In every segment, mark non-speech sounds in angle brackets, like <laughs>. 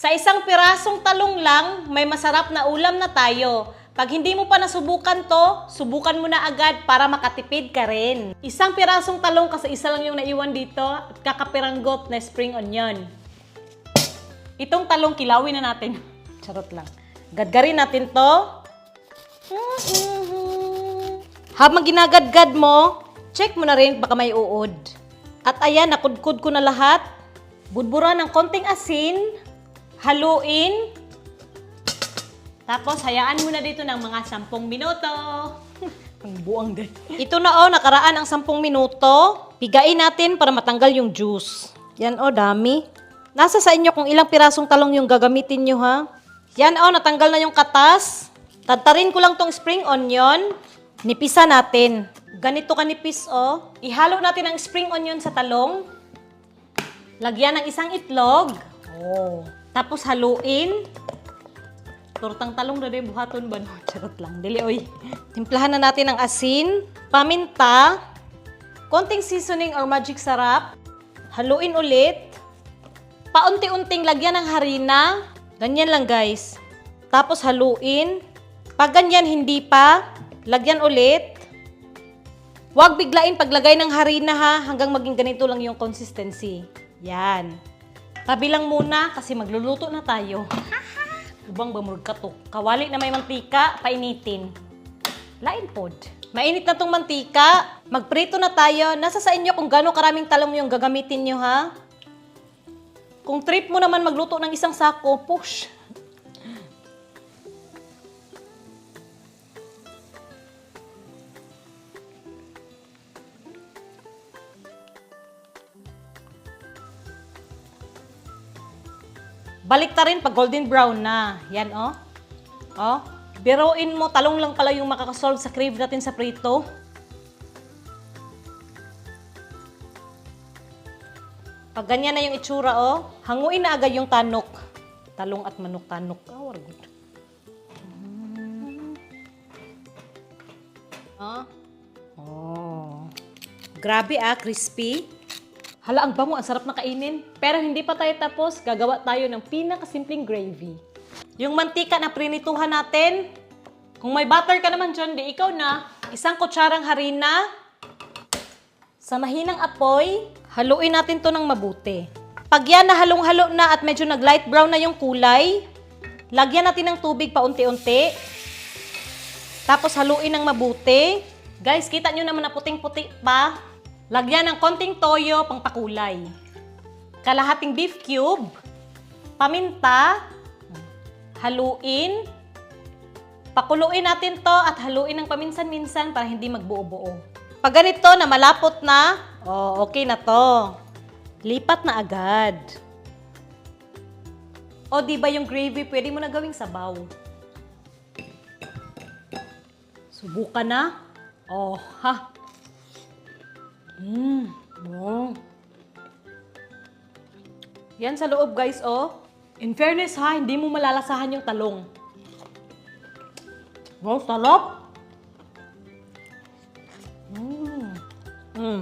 Sa isang pirasong talong lang, may masarap na ulam na tayo. Pag hindi mo pa nasubukan to, subukan mo na agad para makatipid ka rin. Isang pirasong talong kasi isa lang yung naiwan dito at kakapiranggot na spring onion. Itong talong kilawin na natin. <laughs> Charot lang. Gadgarin natin to. <laughs> Habang ginagadgad mo, check mo na rin baka may uod. At ayan, nakudkod ko na lahat. Budburan ng konting asin, haluin, tapos hayaan mo na dito ng mga 10 minuto. <laughs> Ang buang din. Ito na oh, nakaraan ang 10 minuto. Pigain natin para matanggal yung juice. Yan oh, dami. Nasa sa inyo kung ilang pirasong talong yung gagamitin nyo ha. Yan oh, natanggal na yung katas. Tatarin ko lang tong spring onion. Nipisa natin. Ganito kanipis oh. Ihalo natin ang spring onion sa talong. Lagyan ng isang itlog. Oh. Tapos haluin. Tortang talong rin buhaton ba? No, <laughs> charot lang. Dili, oy. Timplahan na natin ng asin, paminta, konting seasoning or magic sarap. Haluin ulit. Paunti-unting lagyan ng harina. Ganyan lang, guys. Tapos haluin. Pag ganyan hindi pa, lagyan ulit. Huwag biglain paglagay ng harina ha, hanggang maging ganito lang yung consistency. Yan. Tabi lang muna kasi magluluto na tayo. <laughs> Ubang bamurag ka to. Kawali na may mantika, painitin. Lain pod. Mainit na tong mantika. Magprito na tayo. Nasa sa inyo kung gaano karaming talong yung gagamitin nyo, ha? Kung trip mo naman magluto ng isang sako, push. Balik ta rin pag golden brown na. Yan, oh. Oh. Biruin mo, talong lang pala yung makakasolve sa crave natin sa prito. Pag ganyan na yung itsura, oh, hanguin na agad yung tanok. Talong at manok tanok. Oh, good. Mm. Oh. Oh. Grabe ah, crispy. Hala, ang bango, ang sarap na kainin. Pero hindi pa tayo tapos, gagawa tayo ng pinakasimpleng gravy. Yung mantika na prinituhan natin, kung may butter ka naman dyan, di ikaw na. Isang kutsarang harina. Sa mahinang apoy, haluin natin to ng mabuti. Pag yan na halong-halo na at medyo nag-light brown na yung kulay, lagyan natin ng tubig paunti-unti. Tapos haluin ng mabuti. Guys, kita nyo naman na puting-puti pa. Lagyan ng konting toyo pang pakulay. Kalahating beef cube. Paminta. Haluin. Pakuluin natin to at haluin ng paminsan-minsan para hindi magbuo-buo. Pag ganito na malapot na, oh, okay na to. Lipat na agad. O, di ba yung gravy pwede mo na gawing sabaw? Subukan na. Oh, ha. Mmm, wow. Yan sa loob, guys, oh. In fairness, ha, hindi mo malalasahan yung talong. Wow, sarap. Mmm. Mmm.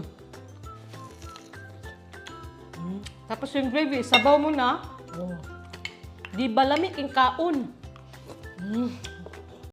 Mm. Tapos yung gravy, sabaw mo na. Oh. Di ba lamig yung kaon? Mm.